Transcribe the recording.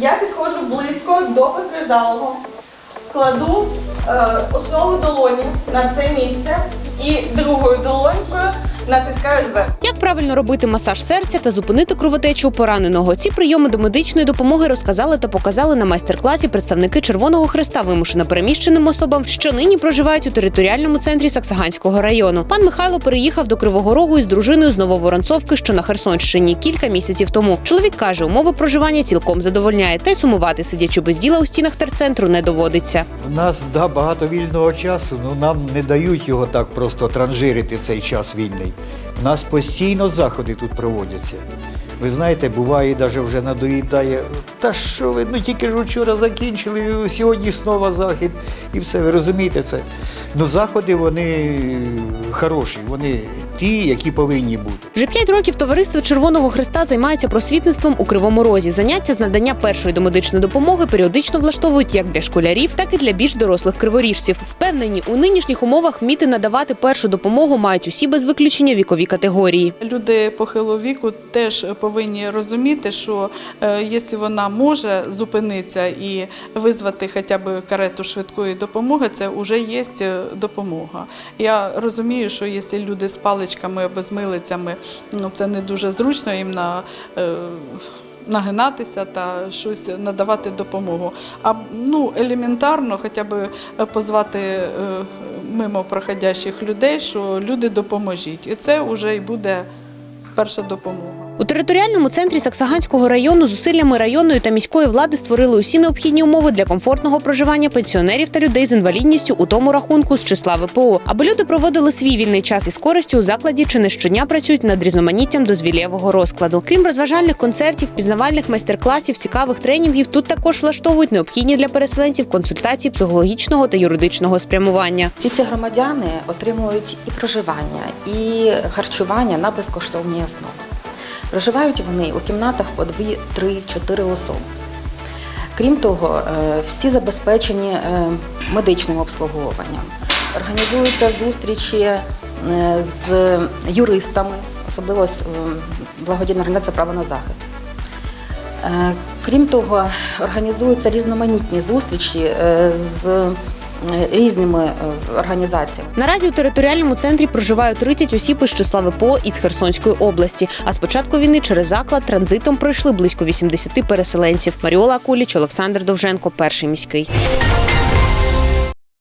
Я підходжу близько до постраждалого, кладу е, основу долоні на це місце і другою долонькою натискаю зверху. Правильно робити масаж серця та зупинити кровотечу пораненого? Ці прийоми до медичної допомоги розказали та показали на майстер-класі представники Червоного Хреста вимушено переміщеним особам, що нині проживають у територіальному центрі Саксаганського району. Пан Михайло переїхав до Кривого Рогу із дружиною з Нововоронцовки, що на Херсонщині, кілька місяців тому. Чоловік каже, умови проживання цілком задовольняє, та й сумувати, сидячи без діла у стінах терцентру, не доводиться. У нас да, багато вільного часу, ну нам не дають його так просто транжирити цей час вільний. У нас постійно заходи тут проводяться. Ви знаєте, буває, навіть вже надоїдає. Та що ви, ну тільки ж вчора закінчили, сьогодні знову захід і все, ви розумієте це. Ну заходи вони хороші, вони ті, які повинні бути. Вже п'ять років товариство Червоного Хреста займається просвітництвом у Кривому Розі. Заняття з надання першої домедичної допомоги періодично влаштовують як для школярів, так і для більш дорослих криворіжців. Впевнені, у нинішніх умовах вміти надавати першу допомогу мають усі без виключення вікові категорії. Люди похилого віку теж повинні розуміти, що е, якщо вона може зупинитися і визвати хоча б карету швидкої допомоги, це вже є е, допомога. Я розумію, що якщо люди з паличками або з милицями, ну це не дуже зручно їм на. е, Нагинатися та щось надавати допомогу. А ну елементарно, хоча б е, позвати е, мимо проходящих людей, що люди допоможіть, і це вже і буде перша допомога. У територіальному центрі Саксаганського району зусиллями районної та міської влади створили усі необхідні умови для комфортного проживання пенсіонерів та людей з інвалідністю у тому рахунку з числа ВПО, аби люди проводили свій вільний час із користю у закладі чи не щодня працюють над різноманіттям дозвілєвого розкладу. Крім розважальних концертів, пізнавальних майстер-класів, цікавих тренінгів, тут також влаштовують необхідні для переселенців консультації психологічного та юридичного спрямування. Всі ці громадяни отримують і проживання, і харчування на безкоштовній основі. Проживають вони у кімнатах по 2, 3, 4 особи. Крім того, е, всі забезпечені е, медичним обслуговуванням. Організуються зустрічі е, з юристами, особливо благодійна організація право на захист. Крім того, організуються різноманітні зустрічі з різними е, організаціями. Наразі у територіальному центрі проживають 30 осіб із числа ВПО із Херсонської області. А з початку війни через заклад транзитом пройшли близько 80 переселенців. Маріола Куліч, Олександр Довженко, перший міський.